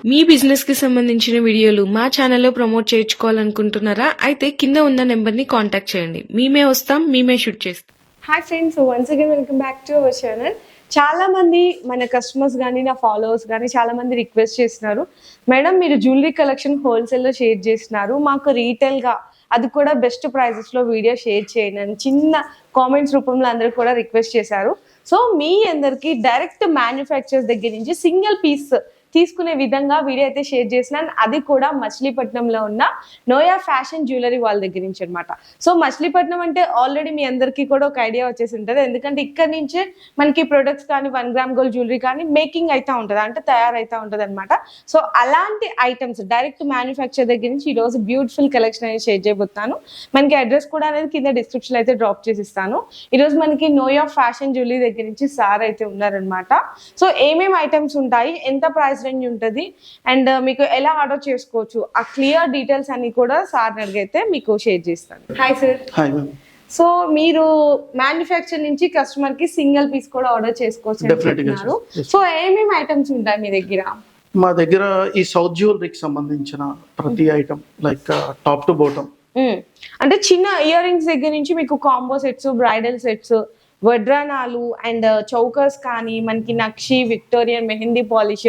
మీ బిజినెస్కి సంబంధించిన వీడియోలు మా ఛానల్లో ప్రమోట్ చేయించుకోవాలనుకుంటున్నారా? అయితే కింద ఉన్న నెంబర్ని కాంటాక్ట్ చేయండి. మేమే వస్తాం మేమే షూట్ చేస్తాం. Hi friends once again welcome back to our channel చాలా మంది మన కస్టమర్స్ కానీ నా ఫాలోవర్స్ కానీ చాలా మంది రిక్వెస్ట్ చేస్తున్నారు. మేడం మీరు జ్యువెలరీ కలెక్షన్ హోల్సేల్లో షేర్ చేస్తున్నారు. మాకు రీటైల్గా అది కూడా బెస్ట్ ప్రైజెస్లో వీడియో షేర్ చేయండి అని చిన్న కామెంట్స్ రూపంలో అందరూ కూడా రిక్వెస్ట్ చేశారు. సో మీ అందరికి డైరెక్ట్ మ్యానుఫ్యాక్చర్స్ దగ్గర నుంచి సింగిల్ పీస్ తీసుకునే విధంగా వీడియో అయితే షేర్ చేసినాను అది కూడా మచిలీపట్నంలో ఉన్న నోయా ఫ్యాషన్ జ్యువెలరీ వాళ్ళ దగ్గర నుంచి అనమాట సో మచిలీపట్నం అంటే ఆల్రెడీ మీ అందరికీ కూడా ఒక ఐడియా వచ్చేసి ఉంటుంది. ఎందుకంటే ఇక్కడ నుంచే మనకి ప్రొడక్ట్స్ కానీ వన్ గ్రామ్ గోల్డ్ జ్యువెలరీ కానీ మేకింగ్ అయితే ఉంటుంది. అంటే తయారైతే ఉంటుంది అనమాట సో అలాంటి ఐటమ్స్ డైరెక్ట్ మ్యానుఫ్యాక్చర్ దగ్గర నుంచి ఈ రోజు బ్యూటిఫుల్ కలెక్షన్ అనేది షేర్ చేయబోతాను మనకి అడ్రస్ కూడా అనేది కింద డిస్క్రిప్షన్ అయితే డ్రాప్ చేసిస్తాను. ఈరోజు ఈ రోజు మనకి నోయా ఫ్యాషన్ జ్యువెలరీ దగ్గర నుంచి సార్ అయితే ఉన్నారనమాట సో ఏమేమి ఐటమ్స్ ఉంటాయి? ఎంత ప్రైస్ రేంజ్ ఉంటుంది. అండ్ మీకు ఎలా ఆర్డర్ చేసుకోవచ్చు? ఆ క్లియర్ డీటెయిల్స్ అన్ని కూడా సార్ అడిగితే మీకు షేర్ చేస్తాను. హాయ్ సార్ హాయ్ సో మీరు మ్యానుఫ్యాక్చర్ నుంచి కస్టమర్కి సింగిల్ పీస్ కూడా ఆర్డర్ చేసుకోవచ్చు. సో ఏమేమి ఐటమ్స్ ఉంటాయి మీ దగ్గర? మా దగ్గర ఈ సౌత్ జ్యువెలరీకి సంబంధించిన ప్రతి item like top to bottom. అంటే చిన్న ఇయర్ రింగ్స్ దగ్గర నుంచి మీకు కాంబో సెట్స్ బ్రైడల్ సెట్స్ వడ్రానాలు అండ్ చౌకర్స్ కానీ మనకి నక్షి Victorian mehndi polish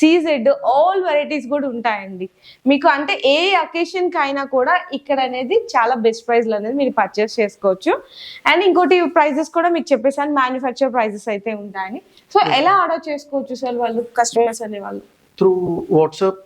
CZ all varieties కూడా ఉంటాయండి. మీకు అంటే ఏ అకేషన్కి అయినా కూడా ఇక్కడ అనేది చాలా బెస్ట్ ప్రైస్ అనేది మీరు పర్చేస్ చేసుకోవచ్చు. అండ్ ఇంకోటి ప్రైజెస్ కూడా మీకు చెప్పేసాను మ్యానుఫ్యాక్చర్ ప్రైజెస్ అయితే ఉంటాయని. సో ఎలా ఆర్డర్ చేసుకోవచ్చు సార్ వాళ్ళు కస్టమర్స్ అనే వాళ్ళు through WhatsApp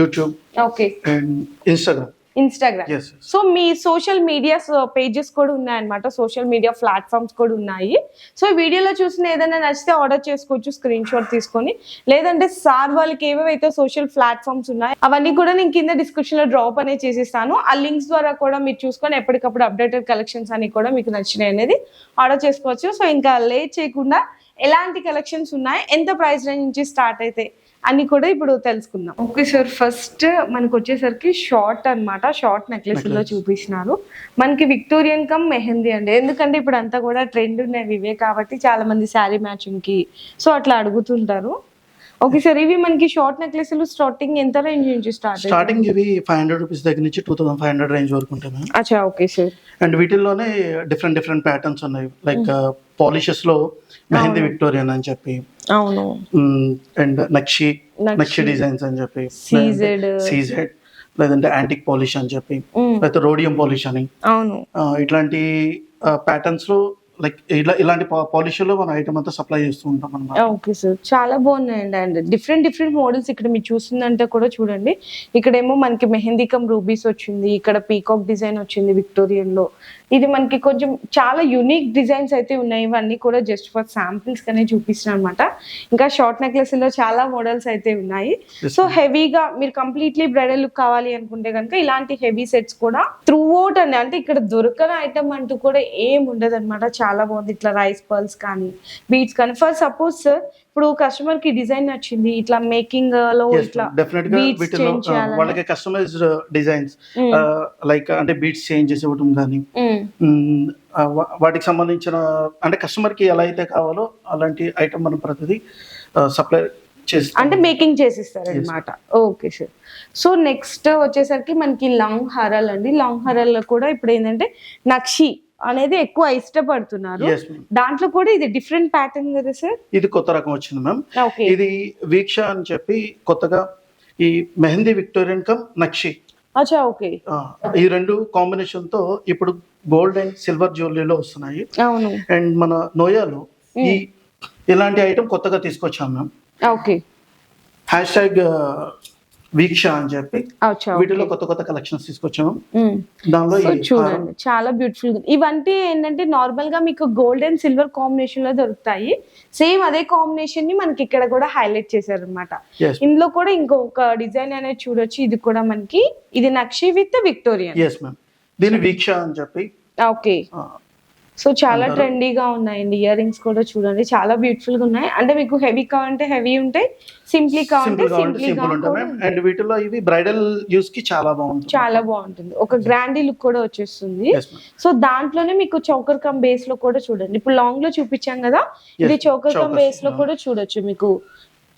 YouTube okay and Instagram Instagram so me social media pages కూడా ఉన్నాయన్నమాట. సోషల్ మీడియా ప్లాట్ఫామ్స్ కూడా ఉన్నాయి. సో వీడియోలో చూసిన ఏదైనా నచ్చితే ఆర్డర్ చేసుకోవచ్చు స్క్రీన్ షాట్ తీసుకొని. లేదంటే సార్ వాళ్ళకి ఏవేవైతే సోషల్ ప్లాట్ఫామ్స్ ఉన్నాయో అవన్నీ కూడా నేను కింద డిస్క్రిప్షన్లో డ్రాప్ అనేది చేసిస్తాను. ఆ లింక్స్ ద్వారా కూడా మీరు చూసుకొని ఎప్పటికప్పుడు అప్డేటెడ్ కలెక్షన్స్ అన్ని కూడా మీకు నచ్చినాయి అనేది ఆర్డర్ చేసుకోవచ్చు. సో ఇంకా లేట్ చేయకుండా ఎలాంటి కలెక్షన్స్ ఉన్నాయి ఎంత ప్రైస్ రేంజ్ నుంచి స్టార్ట్ అయితే అన్ని కూడా ఇప్పుడు తెలుసుకుందాం. ఓకే సార్ ఫస్ట్ మనకు వచ్చేసరికి షార్ట్ అన్నమాట. షార్ట్ నెక్లెస్లో. చూపిస్తున్నారు. మనకి విక్టోరియన్ కమ్ మెహందీ అండి. ఎందుకంటే ఇప్పుడు అంతా కూడా ట్రెండ్ ఉన్నవి ఇవే కాబట్టి చాలా మంది శారీ మ్యాచింగ్కి సో అట్లా అడుగుతుంటారు. ఓకే సార్ ఇవి మనకి షార్ట్ నెక్లెస్లు స్టార్టింగ్ ఎంత రేంజ్ నుంచి స్టార్ట్ స్టార్టింగ్ ఇవి ఫైవ్ హండ్రెడ్ రూపీస్ దగ్గర నుంచి two thousand five hundred range వరకు ఉంటాయి మ్యామ్ అచ్చా ఓకే సార్ అండ్ వీటిల్లోనే డిఫరెంట్ డిఫరెంట్ ప్యాటర్న్స్ ఉన్నాయి. లైక్ పాలిషెస్లో మెహందీ విక్టోరియన్ అని చెప్పి అవును. And nakshi nakshi. డిజైన్స్ అని చెప్పి Seased. సీజెడ్ లేదంటే యాంటిక్ పాలిష్ అని చెప్పి లేకపోతే రోడియం పాలిష్ అని. అవును. ఇట్లాంటి ప్యాటర్న్స్లో లైక్ ఇలా ఇలాంటి పాలిష్లో మన ఐటమ్ అంతా సప్లై చేస్తూ ఉంటాం అనమాట ఓకే సార్. చాలా బాగున్నాయండి. అండ్ డిఫరెంట్ డిఫరెంట్ మోడల్స్ ఇక్కడ మీరు చూసిందంటే కూడా చూడండి. ఇక్కడేమో మనకి మెహందీ కమ్ రూబీస్ వచ్చింది. ఇక్కడ పీకాక్ డిజైన్ వచ్చింది విక్టోరియన్లో. ఇది మనకి కొంచెం చాలా యునిక్ డిజైన్స్ అయితే ఉన్నాయి. ఇవన్నీ కూడా జస్ట్ ఫర్ శాంపిల్స్ కనే చూపిస్తున్నాను అనమాట ఇంకా షార్ట్ నెక్లెస్లో చాలా మోడల్స్ అయితే ఉన్నాయి. సో హెవీగా మీరు కంప్లీట్లీ బ్రైడల్ లుక్ కావాలి అనుకుంటే కనుక ఇలాంటి హెవీ సెట్స్ కూడా త్రూ అవుట్ అండి. అంటే ఇక్కడ దొరకని ఐటమ్ అంటూ కూడా ఏం ఉండదు చాలా బాగుంది. ఇట్లా రైస్ పర్ల్స్ కానీ బీట్స్ కానీ. ఫర్ సపోజ్ ఇప్పుడు కస్టమర్కి డిజైన్ నచ్చింది ఇట్లా మేకింగ్లో ఇట్లా డెఫినెట్గా వీటిలో. వాళ్ళకి కస్టమైజ్డ్ డిజైన్స్. లైక్ అంటే బీట్స్ చేంజ్ చేసి ఇవ్వడం కానీ. వాటికి సంబంధించిన అంటే కస్టమర్కి ఎలా అయితే కావాలో అలాంటి ఐటమ్ మనం ప్రతిదీ సప్లై చేసి అంటే మేకింగ్ చేసిస్తారు అనమాట ఓకే సార్ సో నెక్స్ట్ వచ్చేసరికి మనకి లాంగ్ హరల్ అండి లాంగ్ హరల్లో కూడా ఇప్పుడు ఏంటంటే నక్షి అనేది ఎక్కువ ఇష్టపడుతున్నారు. దాంట్లో కూడా ఇది డిఫరెంట్ ప్యాటర్న్ కదా సార్ ఇది కొత్త రకం వచ్చింది మ్యామ్ ఇది వీక్ష అని చెప్పి కొత్తగా ఈ మెహందీ విక్టోరియన్ కమ్ నక్షి. అచ్చా ఓకే. ఈ రెండు కాంబినేషన్తో ఇప్పుడు గోల్డ్ అండ్ సిల్వర్ జ్యువెలరీలో వస్తున్నాయి. అవును. అండ్ మన నోయాలో ఈ ఇలాంటి ఐటమ్ కొత్తగా తీసుకొచ్చాం ma'am okay hash tag Veeksha అని చెప్పి వీటిలో కొత్త కొత్త కలెక్షన్స్ తీసుకొచ్చాము. దానిలో చూడండి చాలా బ్యూటిఫుల్ ఇవంటే ఏంటంటే నార్మల్గా మీకు గోల్డ్ అండ్ సిల్వర్ కాంబినేషన్లో దొరుకుతాయి. సేమ్ అదే కాంబినేషన్ని మనకి ఇక్కడ కూడా హైలైట్ చేశారు అనమాట. ఇందులో కూడా ఇంకొక డిజైన్ అనేది చూడొచ్చు. ఇది కూడా మనకి ఇది నక్షి విత్ విక్టోరియన్ మ్యామ్ దీని వీక్ష అని చెప్పి ఓకే. సో చాలా. ట్రెండీగా ఉన్నాయండి ఇయర్ రింగ్స్ కూడా చూడండి. చాలా బ్యూటిఫుల్గా ఉన్నాయి. అంటే మీకు హెవీ కావాలంటే హెవీ ఉంటాయి సింప్లీ కావాలంటే సింపుల్ కావాలంటే సింప్లీ సింపుల్ ఉంటాయి. మ్యామ్ అండ్ వీటిలో ఇవి బ్రైడల్ యూస్కి చాలా బాగుంటుంది. చాలా బాగుంటుంది. ఒక గ్రాండీ లుక్ కూడా వచ్చేస్తుంది. సో దాంట్లోనే మీకు చౌకర్ కమ్ బేస్లో కూడా చూడండి. ఇప్పుడు లాంగ్లో చూపించాం కదా ఇది చౌకర్ కమ్ బేస్లో. కూడా చూడొచ్చు మీకు.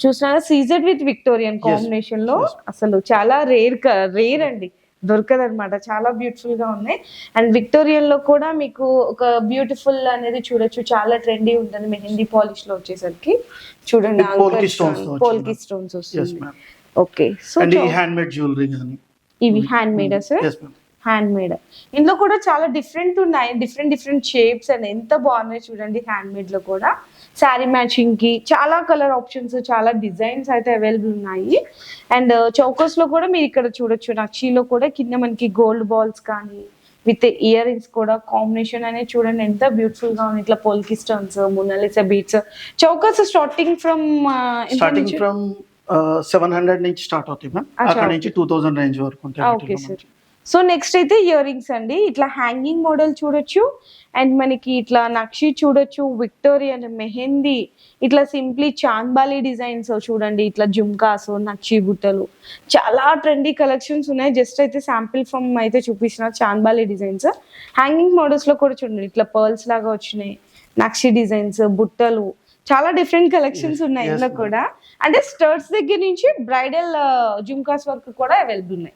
చూసినారా? సీజెడ్ విత్ విక్టోరియన్ కాంబినేషన్లో. అసలు చాలా రేర్ రేర్ అండి. దొరకదు అనమాట చాలా బ్యూటిఫుల్గా ఉన్నాయి. అండ్ విక్టోరియన్లో కూడా మీకు ఒక బ్యూటిఫుల్ అనేది చూడొచ్చు. చాలా ట్రెండీ ఉంటుంది మెహందీ పాలిష్లో వచ్చేసరికి. చూడండి. పోల్కి స్టోన్స్ వస్తుంది. Okay so hand made jewellery ఇవి hand made sir hand made ఇందులో కూడా చాలా డిఫరెంట్ ఉన్నాయి. డిఫరెంట్ డిఫరెంట్ షేప్స్ అండ్ ఎంత బాగున్నాయి చూడండి హ్యాండ్ మేడ్లో కూడా. శారీ మ్యాచింగ్కి చాలా కలర్ ఆప్షన్స్ చాలా డిజైన్స్ అయితే అవైలబుల్ ఉన్నాయి. అండ్ చౌకస్లో కూడా మీరు ఇక్కడ చూడొచ్చు. నక్షీలో కూడా కింద మనకి గోల్డ్ బాల్స్ కానీ విత్ ఇయర్ రింగ్స్ కూడా కాంబినేషన్ అనేది చూడండి ఎంత బ్యూటిఫుల్గా ఉంది ఇట్లా polki stones Mona Lisa beads chokers starting from starting from seven hundred నుంచి స్టార్ట్ అవుతాయి మ్యామ్ అచ్చా, అక్కడ నుంచి టూ థౌసండ్ రేంజ్ వరకు ఉంటాయి ఓకే సార్. సో నెక్స్ట్ అయితే ఇయర్ రింగ్స్ అండి. ఇట్లా హ్యాంగింగ్ మోడల్ చూడొచ్చు. అండ్ మనకి ఇట్లా నక్షి చూడొచ్చు. విక్టోరియన్ మెహందీ. ఇట్లా సింప్లీ చాంద్బాలి డిజైన్స్ చూడండి. ఇట్లా జుమ్కాస్ నక్షి బుట్టలు చాలా ట్రెండీ కలెక్షన్స్ ఉన్నాయి. జస్ట్ అయితే శాంపిల్ ఫమ్ అయితే చూపించిన చాంద్బాలి డిజైన్స్ హ్యాంగింగ్ మోడల్స్లో కూడా చూడండి. ఇట్లా పర్ల్స్ లాగా వచ్చినాయి. నక్షి డిజైన్స్ బుట్టలు. చాలా డిఫరెంట్ కలెక్షన్స్ ఉన్నాయి ఇందులో. కూడా. అంటే స్టర్ట్స్ దగ్గర నుంచి బ్రైడల్ జుమ్కాస్ వర్క్ కూడా అవైలబుల్ ఉన్నాయి.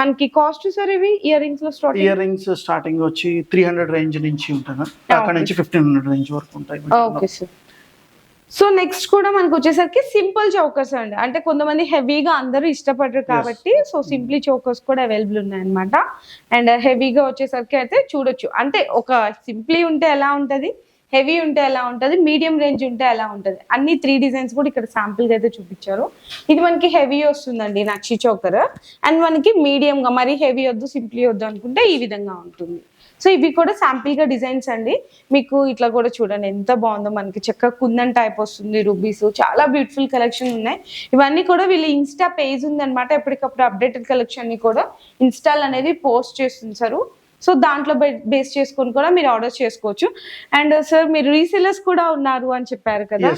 మనకి కాస్ట్ సార్ ఇవి? ఇయర్ రింగ్స్లో స్టార్ట్ ఇయర్ రింగ్స్ స్టార్టింగ్ వచ్చి త్రీ హండ్రెడ్ రేంజ్ నుంచి ఉంటాయి అక్కడ నుంచి ఫిఫ్టీన్ హండ్రెడ్ రేంజ్ వరకు ఉంటాయి. Okay sir. సో నెక్స్ట్ కూడా మనకు వచ్చేసరికి సింపుల్ చౌకర్స్ అండి. అంటే కొంతమంది హెవీగా అందరూ ఇష్టపడరు కాబట్టి సో సింప్లీ చౌకర్స్ కూడా అవైలబుల్ ఉన్నాయి అనమాట అండ్ హెవీగా వచ్చేసరికి అయితే చూడొచ్చు. అంటే ఒక సింప్లీ ఉంటే ఎలా ఉంటది? హెవీ ఉంటే ఎలా ఉంటది? మీడియం రేంజ్ ఉంటే ఎలా ఉంటది? అన్ని త్రీ డిజైన్స్ కూడా ఇక్కడ శాంపుల్గా అయితే చూపించారు. ఇది మనకి హెవీ వస్తుందండి నక్షి చోకర్. అండ్ మనకి మీడియం గా మరి హెవీ వద్దు సింప్లీ వద్దు అనుకుంటే ఈ విధంగా ఉంటుంది. సో ఇవి కూడా శాంపిల్గా డిజైన్స్ అండి. మీకు ఇట్లా కూడా చూడండి ఎంత బాగుందో మనకి. చెక్క కుందన్ టైప్ వస్తుంది రూబీస్ చాలా బ్యూటిఫుల్ కలెక్షన్ ఉన్నాయి. ఇవన్నీ కూడా వీళ్ళు ఇన్స్టా పేజ్ ఉంది ఎప్పటికప్పుడు అప్డేటెడ్ కలెక్షన్ని కూడా ఇన్స్టాల్ అనేది పోస్ట్ చేస్తుంటారు. సో దాంట్లో బేస్ చేసుకొని కూడా మీరు ఆర్డర్ చేసుకోవచ్చు. అండ్ సార్ మీరు రీసెలర్స్ కూడా ఉన్నారు అని చెప్పారు కదా.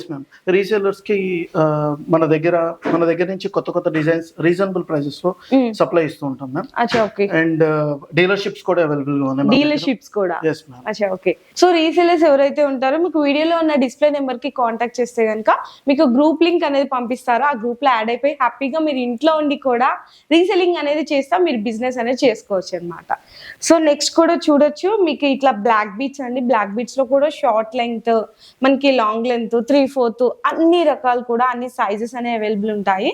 రీసేలర్స్కి మన దగ్గర మన దగ్గర నుంచి కొత్త కొత్త డిజైన్స్ రీజనబుల్ ప్రైసెస్లో Mm. సప్లై ఇస్తూ ఉంటాం మ్యామ్ ఓకే. అండ్ డీలర్షిప్స్ కూడా అవైలబుల్గా ఉన్నాయి డీలర్షిప్స్ కూడా. అచ్చా ఓకే. సో రీసేలర్స్ ఎవరైతే ఉంటారో మీకు వీడియోలో ఉన్న డిస్ప్లే నెంబర్కి కాంటాక్ట్ చేస్తే కనుక మీకు గ్రూప్ లింక్ అనేది పంపిస్తారు. ఆ గ్రూప్లో యాడ్ అయిపోయి హ్యాపీగా మీరు ఇంట్లో ఉండి కూడా రీసెలింగ్ అనేది చేస్తా మీరు బిజినెస్ అనేది చేసుకోవచ్చు అనమాట సో నెక్స్ట్ కూడా చూడొచ్చు. మీకు ఇట్లా బ్లాక్ బీట్స్ అండి. బ్లాక్ బీట్స్లో కూడా షార్ట్ లెంగ్త్ మనకి లాంగ్ లెంత్ త్రీ ఫోర్త్ అన్ని రకాలు కూడా అన్ని సైజెస్ అనేవి అవైలబుల్ ఉంటాయి.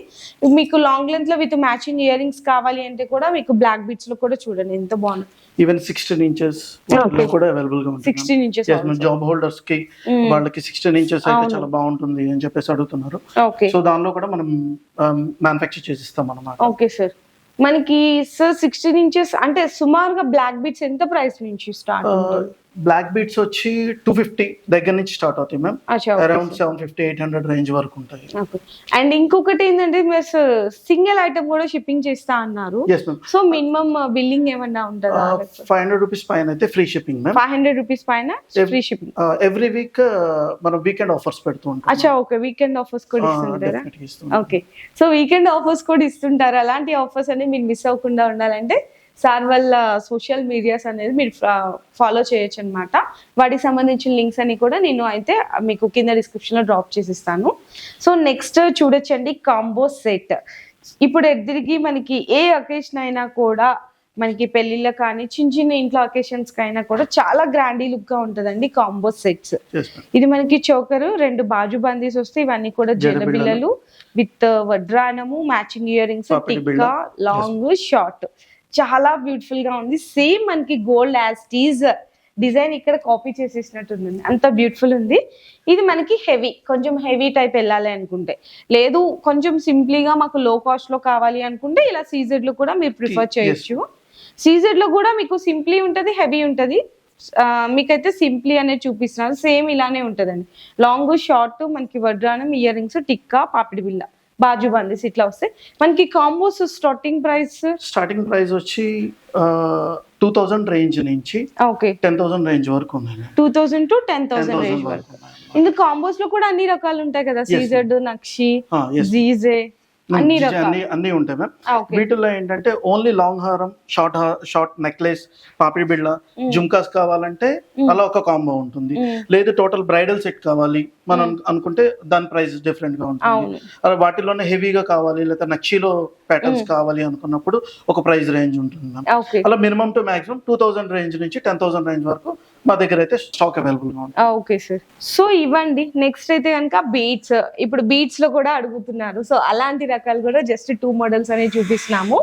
మీకు లాంగ్ లెంత్లో విత్ మ్యాచింగ్ ఇయర్ రింగ్స్ కావాలి అంటే కూడా మీకు బ్లాక్ బీట్స్లో కూడా చూడండి. ఎంత బాగుంది. Even sixteen inches. కూడా అవైలబుల్గా ఉంటుంది. 16 inches also. జాబ్ హోల్డర్స్కి Mm. వాళ్ళకి సిక్స్టీన్ ఇంచెస్ అయితే. చాలా బాగుంటుంది అని చెప్పేసి అడుగుతున్నారు. సో దానిలో కూడా మనం మ్యానుఫ్యాక్చర్ చేసిస్తాం అన్నమాట. ఓకే సార్ మనకి సార్ సిక్స్టీన్ ఇంచెస్ అంటే సుమారుగా బ్లాక్ బీట్స్ ఎంత ప్రైస్ నుంచి స్టార్ట్ బ్లాక్ బీట్స్ వచ్చి టూ ఫిఫ్టీ దగ్గర నుంచి స్టార్ట్ అవుతాయి ma'am around seven fifty eight hundred range వరకు ఉంటాయి. అండ్ ఇంకొకటి ఏంటంటే మీరు సింగిల్ ఐటమ్ కూడా షిప్పింగ్ చేస్తా అన్నారు. సో మినిమం బిల్లింగ్ ఏమన్నా ఉంటుందా? ఫైవ్ హండ్రెడ్ రూపీస్ పైన అయితే free shipping ma'am five hundred rupees పైన ఫ్రీ షిప్పింగ్ ఎవ్రీ వీక్ మనం వీకెండ్ ఆఫర్స్ పెడుతూ ఉంటాం అచ్చా ఓకే వీకెండ్ ఆఫర్స్ కూడా Ah, ఇస్తుంటారా. ఓకే సో వీకెండ్ ఆఫర్స్ కూడా ఇస్తుంటారు. అలాంటి ఆఫర్స్ అనేది మీరు మిస్ అవ్వకుండా ఉండాలంటే సార్ వాళ్ళ సోషల్ మీడియాస్ అనేది మీరు ఫాలో చేయొచ్చు అనమాట వాటికి సంబంధించిన లింక్స్ అని కూడా నేను అయితే మీకు కింద డిస్క్రిప్షన్లో డ్రాప్ చేసిస్తాను సో నెక్స్ట్ చూడొచ్చండి కాంబో సెట్ ఇప్పుడు ఎదిరిగి మనకి ఏ అకేషన్ అయినా కూడా మనకి పెళ్ళిళ్ళ కానీ చిన్న చిన్న ఇంట్లో అకేషన్స్ అయినా కూడా చాలా గ్రాండీ లుక్గా ఉంటదండి కాంబో సెట్స్. ఇది మనకి చోకరు రెండు బాజు బందీస్ వస్తే ఇవన్నీ కూడా. జడబిళ్ళలు with వడ్రానము matching ear rings. Tikka long short చాలా బ్యూటిఫుల్గా ఉంది. సేమ్ మనకి gold as it is design ఇక్కడ కాపీ చేసేసినట్టుంది అంత బ్యూటిఫుల్ ఉంది. ఇది మనకి హెవీ కొంచెం హెవీ టైప్ వెళ్ళాలి అనుకుంటే. లేదు కొంచెం సింప్లీగా మాకు లో కాస్ట్లో కావాలి అనుకుంటే ఇలా సీజెడ్లో కూడా మీరు ప్రిఫర్. చేయొచ్చు. సీజెడ్లో కూడా మీకు సింప్లీ ఉంటది హెవీ ఉంటది. మీకైతే సింప్లీ అనేది చూపిస్తున్నారు. సేమ్ ఇలానే ఉంటదండి. లాంగ్ షార్ట్ మనకి వడ్రానం ఇయర్ రింగ్స్ టిక్కా పాపిడి బిల్ల బాజు బందిస్ ఇట్లా వస్తాయి మనకి combos starting price starting price వచ్చి టూ థౌజండ్ రేంజ్ నుంచి ఓకే టెన్ థౌసండ్ రేంజ్ వరకు ఉన్నాయి. Two thousand to ten thousand range వరకు. ఇందుకు కాంబోస్లో కూడా అన్ని రకాలు ఉంటాయి కదా? సీజెడ్ నక్షి Ah. జీజే అన్ని అన్ని అన్ని ఉంటాయి మ్యామ్ ఓకే వీటిల్లో ఏంటంటే ఓన్లీ లాంగ్ హారం షార్ట్ షార్ట్ నెక్లెస్ పాపిడి బిళ్ళ జుమ్కాస్ కావాలంటే అలా ఒక కాంబో ఉంటుంది. లేదు టోటల్ బ్రైడల్ సెట్ కావాలి మనం అనుకుంటే దాని ప్రైస్ డిఫరెంట్గా ఉంటుంది. వాటిలోనే హెవీగా కావాలి లేదా నక్షిలో ప్యాటర్న్స్ కావాలి అనుకున్నప్పుడు ఒక ప్రైస్ రేంజ్ ఉంటుంది అలా minimum to maximum two thousand range నుంచి టెన్ థౌసండ్ రేంజ్ వరకు మా దగ్గర అయితే స్టాక్ అవైలబుల్గా ఉంటుంది. ఓకే సార్ సో ఇవ్వండి. నెక్స్ట్ అయితే కనుక బీట్స్ ఇప్పుడు బీట్స్లో కూడా అడుగుతున్నారు. సో అలాంటి రకాలు కూడా జస్ట్ టూ మోడల్స్ అనేవి చూపిస్తున్నాము.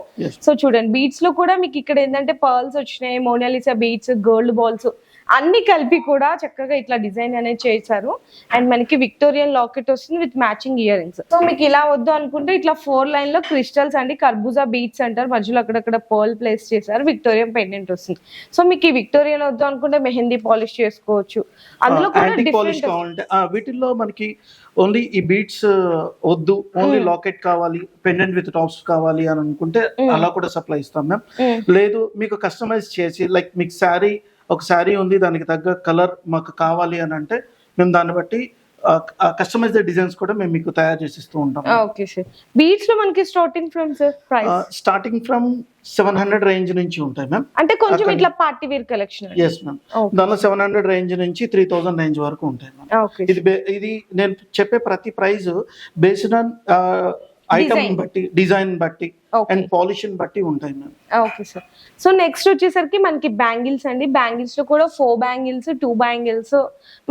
సో చూడండి. బీట్స్లో కూడా మీకు ఇక్కడ ఏంటంటే పర్ల్స్ వచ్చినాయి మోనాలిసా బీట్స్ గోల్డ్ బాల్స్ అన్ని కలిపి కూడా చక్కగా ఇట్లా డిజైన్ అనేది చేశారు. అండ్ మనకి విక్టోరియన్ లాకెట్ వస్తుంది with matching ear rings so మీకు ఇలా వద్దు అనుకుంటే ఇట్లా ఫోర్ లైన్లో క్రిస్టల్స్ అండి కర్బూజా బీట్స్ అంటారు. మధ్యలో అక్కడక్కడ పర్ల్ ప్లేస్ చేశారు విక్టోరియన్ పెండెంట్ వస్తుంది. సో మీకు ఈ విక్టోరియన్ వద్దు అనుకుంటే మెహందీ పాలిష్ చేసుకోవచ్చు. అందులో వీటిల్లో మనకి ఓన్లీ ఈ బీట్స్ వద్దు. ఓన్లీ లాకెట్ కావాలి పెండెంట్ విత్ టాప్స్ కావాలి అని అనుకుంటే అలా కూడా సప్లై ఇస్తాం మ్యామ్ లేదు మీకు కస్టమైజ్ చేసి లైక్ మీకు శారీ ఒక శారీ ఉంది దానికి తగ్గ కలర్ మాకు కావాలి అని అంటే మేము దాన్ని బట్టి కస్టమైజ్ డిజైన్స్ కూడా మేము మీకు తయారు చేసి ఇస్తూ ఉంటాం. Okay sir. బీట్స్లో మనకి starting from sir price starting from seven hundred range నుంచి ఉంటాయి మ్యామ్ అంటే కొంచెం ఇట్లా party wear collection yes ma'am దానిలో సెవెన్ హండ్రెడ్ రేంజ్ నుంచి త్రీ థౌసండ్ రేంజ్ వరకు ఉంటాయి మ్యామ్ ఇది ఇది నేను చెప్పే ప్రతి ప్రైజ్ బేస్డ్ ఆన్ ఐటమ్. బట్టి డిజైన్ బట్టి అండ్ పాలిషన్ బట్టి ఉంటాయి ma'am okay sir so next వచ్చేసరికి మనకి బ్యాంగిల్స్ అండి. బ్యాంగిల్స్లో కూడా ఫోర్ బ్యాంగిల్స్ టూ బ్యాంగిల్స్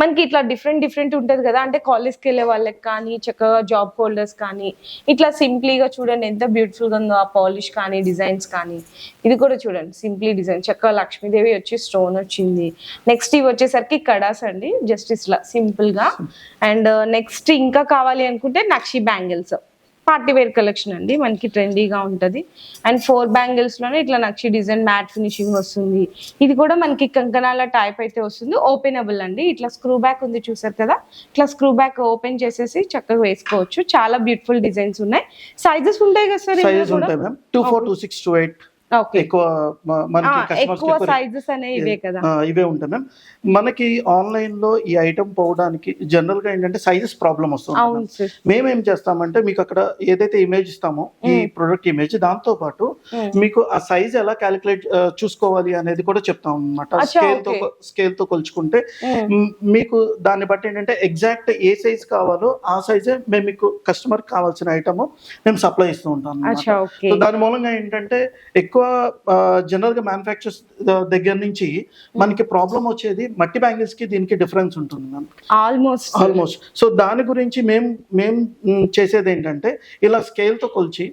మనకి ఇట్లా డిఫరెంట్ డిఫరెంట్ ఉంటది కదా. అంటే కాలేజ్కి వెళ్ళే వాళ్ళకి కానీ చక్కగా జాబ్ హోల్డర్స్ కానీ ఇట్లా సింప్లీగా చూడండి ఎంత బ్యూటిఫుల్గా ఉందో ఆ పాలిష్ కానీ డిజైన్స్ కానీ. ఇది కూడా చూడండి సింప్లీ డిజైన్ చక్కగా లక్ష్మీదేవి వచ్చి స్టోన్ వచ్చింది. నెక్స్ట్ ఇవి వచ్చేసరికి కడాస్ అండి. జస్ట్ ఇట్లా సింపుల్గా. అండ్ నెక్స్ట్ ఇంకా కావాలి అనుకుంటే నక్షి బ్యాంగిల్స్ పార్టీ వేర్ కలెక్షన్ అండి మనకి ట్రెండీగా ఉంటది. అండ్ ఫోర్ బ్యాంగిల్స్లోనే ఇట్లా నక్షి డిజైన్ మ్యాట్ ఫినిషింగ్ వస్తుంది. ఇది కూడా మనకి కంకణాల టైప్ అయితే వస్తుంది. ఓపెనబుల్ అండి. ఇట్లా స్క్రూ బ్యాక్ ఉంది చూసారు కదా? ఇట్లా స్క్రూ బ్యాక్ ఓపెన్ చేసేసి చక్కగా వేసుకోవచ్చు. చాలా బ్యూటిఫుల్ డిజైన్స్ ఉన్నాయి. సైజెస్ ఉంటాయి కదా sir two four two six two eight ఎక్కువ మనకి కి ఎక్కువ ఎక్కువ సైజెస్ అనేవి ఇవే ఉంటాయి మ్యామ్ మనకి ఆన్లైన్లో ఈ ఐటమ్ పోవడానికి జనరల్గా ఏంటంటే సైజెస్ ప్రాబ్లం వస్తుంది మేమేం చేస్తామంటే మీకు అక్కడ ఏదైతే ఇమేజ్ ఇస్తామో ఈ ప్రొడక్ట్ ఇమేజ్ దాంతో పాటు Mm. మీకు ఆ సైజ్ ఎలా క్యాలిక్యులేట్ చూసుకోవాలి అనేది కూడా చెప్తాం అనమాట స్కేల్తో. స్కేల్తో కొలుచుకుంటే Mm. మ్, మీకు దాన్ని బట్టి ఏంటంటే ఎగ్జాక్ట్ ఏ సైజ్ కావాలో ఆ సైజే మేము మీకు కస్టమర్ కావాల్సిన ఐటమ్ మేము సప్లై ఇస్తూ ఉంటాం దాని మూలంగా ఏంటంటే ఎక్కువ జనరల్గా మ్యానుఫ్యాక్చర్స్ దగ్గర నుంచి మనకి ప్రాబ్లం వచ్చేది మట్టి బ్యాంగిల్స్కి దీనికి డిఫరెన్స్ ఉంటుంది మ్యామ్ ఆల్మోస్ట్ ఆల్మోస్ట్ సో దాని గురించి మేము మేము చేసేది ఏంటంటే ఇలా scale తో కొలిచి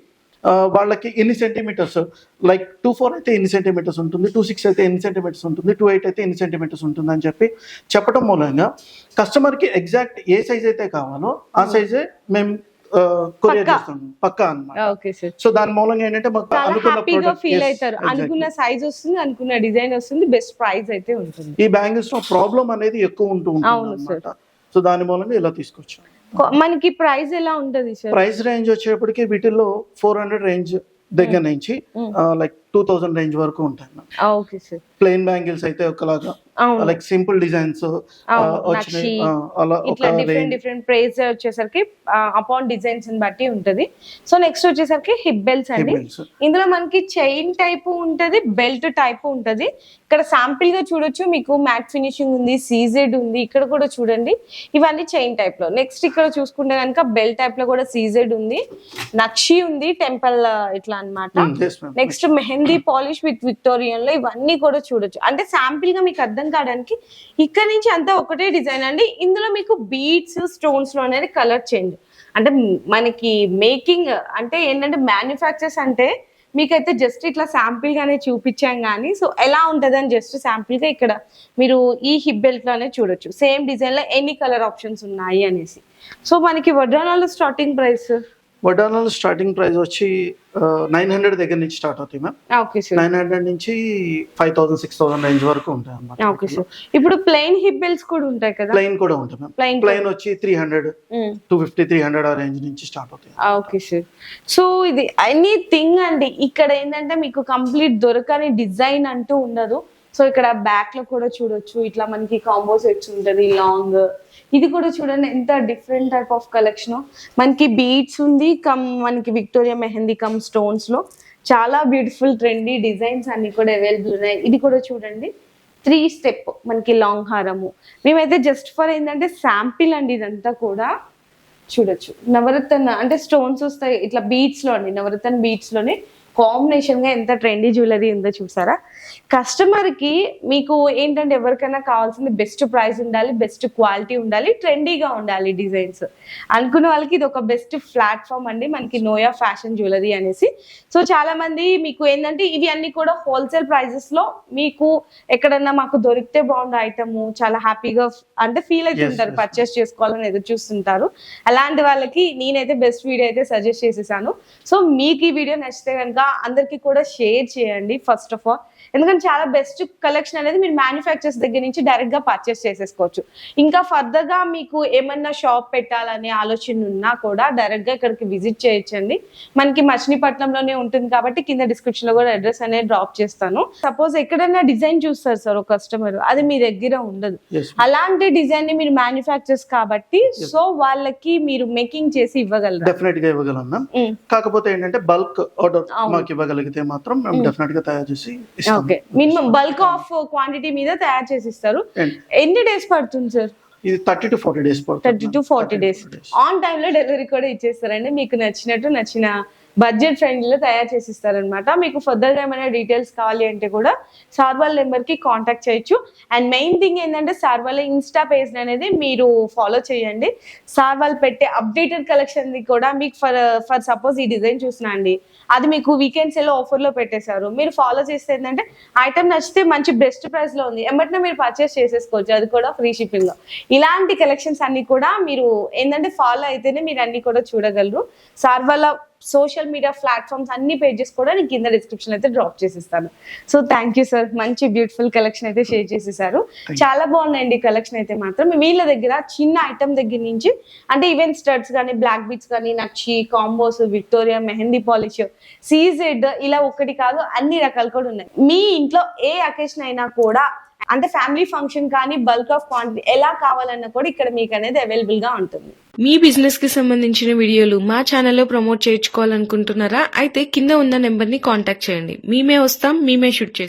వాళ్ళకి ఎన్ని సెంటీమీటర్స్ లైక్ టూ ఫోర్ అయితే ఎన్ని సెంటీమీటర్స్ ఉంటుంది టూ సిక్స్ అయితే ఎన్ని సెంటీమీటర్స్ ఉంటుంది టూ ఎయిట్ అయితే ఎన్ని సెంటీమీటర్స్ ఉంటుంది అని చెప్పి చెప్పడం మూలంగా కస్టమర్కి ఎగ్జాక్ట్ ఏ సైజ్ అయితే కావాలో ఆ సైజే మేము కొరియర్. చేస్తాం పక్కా సార్. సో దాని మూలంగా ఏంటంటే మాకు అనుకున్న ఫీల్ అవుతారు. అనుకున్న సైజ్ వస్తుంది అనుకున్న డిజైన్ వస్తుంది బెస్ట్ ప్రైస్ అయితే ఉంటుంది. ఈ బ్యాంగిల్స్లో ప్రాబ్లం అనేది ఎక్కువ ఉంటూ ఉంటుంది సో దాని మూలంగా ఇలా తీసుకొచ్చాం. మనకి ప్రైస్ ఎలా ఉంటది ప్రైస్ రేంజ్ వచ్చేప్పటికి వీటిల్లో ఫోర్ హండ్రెడ్ రేంజ్ దగ్గర నుంచి. లైక్ టూ థౌసండ్ రేంజ్ వరకు ఉంటాయి ఓకే సార్ ప్లెయిన్ బ్యాంగిల్స్ అయితే ఒకలాగా. లైక్ సింపుల్ డిజైన్స్ వచ్చినాయి అలా డిఫరెంట్ డిఫరెంట్ ప్రైస్ వచ్చేసరికి అపాన్ డిజైన్స్ బట్టి ఉంటది. సో నెక్స్ట్ వచ్చేసరికి హిప్ బెల్ట్స్ అండి. ఇందులో మనకి చైన్ టైప్ ఉంటది బెల్ట్ టైప్ ఉంటది. ఇక్కడ శాంపిల్గా చూడొచ్చు మీకు మ్యాట్ ఫినిషింగ్ ఉంది సీజెడ్ ఉంది ఇక్కడ కూడా చూడండి. ఇవన్నీ చైన్ టైప్లో. నెక్స్ట్ ఇక్కడ చూసుకుంటే కనుక బెల్ట్ టైప్లో కూడా సీజెడ్ ఉంది. నక్షి ఉంది టెంపుల్ ఇట్లా అన్నమాట. నెక్స్ట్ మెహందీ పాలిష్ విత్ విక్టోరియన్లో ఇవన్నీ కూడా చూడొచ్చు. అంటే శాంపిల్గా మీకు అర్థం కావడానికి ఇక్కడ నుంచి అంతా ఒకటే డిజైన్ అండి. ఇందులో మీకు బీడ్స్ స్టోన్స్లో అనేది కలర్ చేంజ్ అంటే మనకి మేకింగ్ అంటే ఏంటంటే మ్యానుఫ్యాక్చర్స్ అంటే మీకైతే జస్ట్ ఇట్లా శాంపిల్ గానే చూపించాం కానీ సో ఎలా ఉంటదని జస్ట్ శాంపిల్గా ఇక్కడ మీరు ఈ హిప్ బెల్ట్లోనే చూడొచ్చు. సేమ్ డిజైన్లో ఎన్ని కలర్ ఆప్షన్స్ ఉన్నాయి అనేసి. సో మనకి వడ్రానాలో స్టార్టింగ్ ప్రైస్ వడ్డానాలు స్టార్టింగ్ ప్రైస్ వచ్చి నైన్ హండ్రెడ్ దగ్గర నుంచి స్టార్ట్ అవుతాయి ma'am okay sir nine hundred నుంచి five thousand six thousand range వరకు ఉంటాయి ఓకే అన్నమాట సార్ ఇప్పుడు ప్లెయిన్ హిప్ బెల్ట్స్ కూడా ఉంటాయి కదా? ప్లెయిన్ కూడా ఉంటాయి మ్యామ్ ప్లెయిన్ వచ్చి three hundred two fifty three hundred ఆ రేంజ్ నుంచి స్టార్ట్ అవుతాయి. ఓకే సార్ సో ఇది ఎనీథింగ్ అండి ఇక్కడ ఏంటంటే మీకు కంప్లీట్ దొరకని డిజైన్ అంటూ ఉండదు. సో ఇక్కడ బ్యాక్లో కూడా చూడొచ్చు. ఇట్లా మనకి కాంబో సెట్స్ ఉంటుంది లాంగ్ ఇది కూడా చూడండి ఎంత డిఫరెంట్ టైప్ ఆఫ్ కలెక్షన్ మనకి బీడ్స్ ఉంది కమ్ మనకి విక్టోరియా మెహందీ కమ్ స్టోన్స్లో. చాలా బ్యూటిఫుల్ ట్రెండీ డిజైన్స్ అన్ని కూడా అవైలబుల్ ఉన్నాయి. ఇది కూడా చూడండి త్రీ స్టెప్ మనకి లాంగ్ హారము. మేమైతే జస్ట్ ఫర్ ఏంటంటే శాంపిల్ అండి ఇదంతా కూడా. చూడొచ్చు. నవరత్న అంటే స్టోన్స్ వస్తాయి ఇట్లా బీట్స్లో అండి నవరత్న బీట్స్ కాంబినేషన్గా ఎంత ట్రెండీ జ్యువెలరీ ఉందో చూసారా? కస్టమర్కి మీకు ఏంటంటే ఎవరికైనా కావాల్సింది బెస్ట్ ప్రైస్ ఉండాలి బెస్ట్ క్వాలిటీ ఉండాలి ట్రెండీగా ఉండాలి డిజైన్స్ అనుకున్న వాళ్ళకి ఇది ఒక బెస్ట్ ప్లాట్ఫామ్ అండి. మనకి నోయా ఫ్యాషన్ జ్యువెలరీ అనేసి. సో చాలా మంది మీకు ఏంటంటే ఇవి అన్ని కూడా హోల్సేల్ ప్రైజెస్లో మీకు ఎక్కడన్నా మాకు దొరికితే బాగుండే ఐటమ్ చాలా హ్యాపీగా అంటే ఫీల్ అవుతుంటారు. పర్చేస్ చేసుకోవాలని ఎదురు చూస్తుంటారు. అలాంటి వాళ్ళకి నేనైతే బెస్ట్ వీడియో అయితే సజెస్ట్ చేసేసాను. సో మీకు ఈ వీడియో నచ్చితే కనుక అందరికీ కూడా షేర్ చేయండి ఫస్ట్ ఆఫ్ ఆల్ ఎందుకంటే చాలా బెస్ట్ కలెక్షన్ అనేది మీరు మ్యానుఫ్యాక్చర్స్ దగ్గర నుంచి డైరెక్ట్గా పర్చేస్ చేసేసుకోవచ్చు. ఇంకా ఫర్దర్గా మీకు ఏమన్నా షాప్ పెట్టాలనే ఆలోచన ఉన్నా కూడా డైరెక్ట్గా ఇక్కడికి విజిట్ చేయొచ్చండి. మనకి మచిలీపట్నంలోనే ఉంటుంది కాబట్టి కింద డిస్క్రిప్షన్లో కూడా అడ్రస్ అనేది డ్రాప్ చేస్తాను. సపోజ్ ఎక్కడైనా డిజైన్ చూస్తారు సార్ ఒక కస్టమర్ అది మీ దగ్గర ఉండదు. అలాంటి డిజైన్ని మీరు మ్యానుఫ్యాక్చర్స్ కాబట్టి సో వాళ్ళకి మీరు మేకింగ్ చేసి ఇవ్వగలరా? డెఫినెట్గా ఇవ్వగలం మ్యామ్ ఉమ్, కాకపోతే ఏంటంటే బల్క్ ఆర్డర్. మాకు ఇవ్వగలిగితే మాత్రం మేము డెఫినెట్గా తయారు చేసి ఇస్తాం. Okay. Minimum bulk of quantity మీద తయారు చేసి ఇస్తారు ఎన్ని డేస్ పడుతుంది సార్? ఇది thirty to forty days thirty to forty days. On టైమ్లో డెలివరీ కూడా ఇచ్చేస్తారండి. మీకు నచ్చినట్టు నచ్చిన బడ్జెట్ ఫ్రెండ్లీలో తయారు చేసి ఇస్తారనమాట మీకు ఫర్దర్గా ఏమైనా డీటెయిల్స్ కావాలి అంటే కూడా సార్ వాళ్ళ నెంబర్కి కాంటాక్ట్ చేయొచ్చు. అండ్ మెయిన్ థింగ్ ఏంటంటే సార్ వాళ్ళ ఇన్స్టా పేజ్ అనేది మీరు ఫాలో చేయండి. సార్ వాళ్ళు పెట్టే అప్డేటెడ్ కలెక్షన్ది కూడా మీకు ఫర్ ఫర్ సపోజ్ ఈ డిజైన్ చూసినా అండి. అది మీకు వీకెండ్స్ ఎలా ఆఫర్లో పెట్టేశారు. మీరు ఫాలో చేస్తే ఏంటంటే ఐటమ్ నచ్చితే మంచి బెస్ట్ ప్రైస్లో ఉంది. ఎమ్మటనే మీరు పర్చేస్ చేసేసుకోవచ్చు. అది కూడా ఫ్రీ షిప్పింగ్లో ఇలాంటి కలెక్షన్స్ అన్ని కూడా మీరు ఏంటంటే ఫాలో అయితేనే మీరు అన్ని కూడా చూడగలరు. సార్ వాళ్ళ సోషల్ మీడియా ప్లాట్ఫామ్స్ అన్ని పేజెస్ కూడా నేను కింద డిస్క్రిప్షన్ అయితే డ్రాప్ చేసిస్తాను. సో థ్యాంక్ యూ సార్ మంచి బ్యూటిఫుల్ కలెక్షన్ అయితే షేర్ చేసేసారు. చాలా బాగున్నాయండి కలెక్షన్ అయితే మాత్రం. వీళ్ళ దగ్గర చిన్న ఐటమ్ దగ్గర నుంచి అంటే ఈవెన్ స్టడ్స్ కానీ బ్లాక్ బీట్స్ కానీ నక్షి combos Victoria mehndi polish CZ ఇలా ఒకటి కాదు అన్ని రకాలు కూడా ఉన్నాయి. మీ ఇంట్లో ఏ అకేషన్ అయినా కూడా అంటే ఫ్యామిలీ ఫంక్షన్ కానీ బల్క్ ఆఫ్ క్వాంటిటీ ఎలా కావాలన్నా కూడా ఇక్కడ మీకు అనేది అవైలబుల్గా ఉంటుంది. మీ బిజినెస్కి సంబంధించిన వీడియోలు మా ఛానల్లో ప్రమోట్ చేయించుకోవాలనుకుంటున్నారా? అయితే కింద ఉన్న నెంబర్ని కాంటాక్ట్ చేయండి. మేమే వస్తాం మేమే షూట్ చేస్తాం.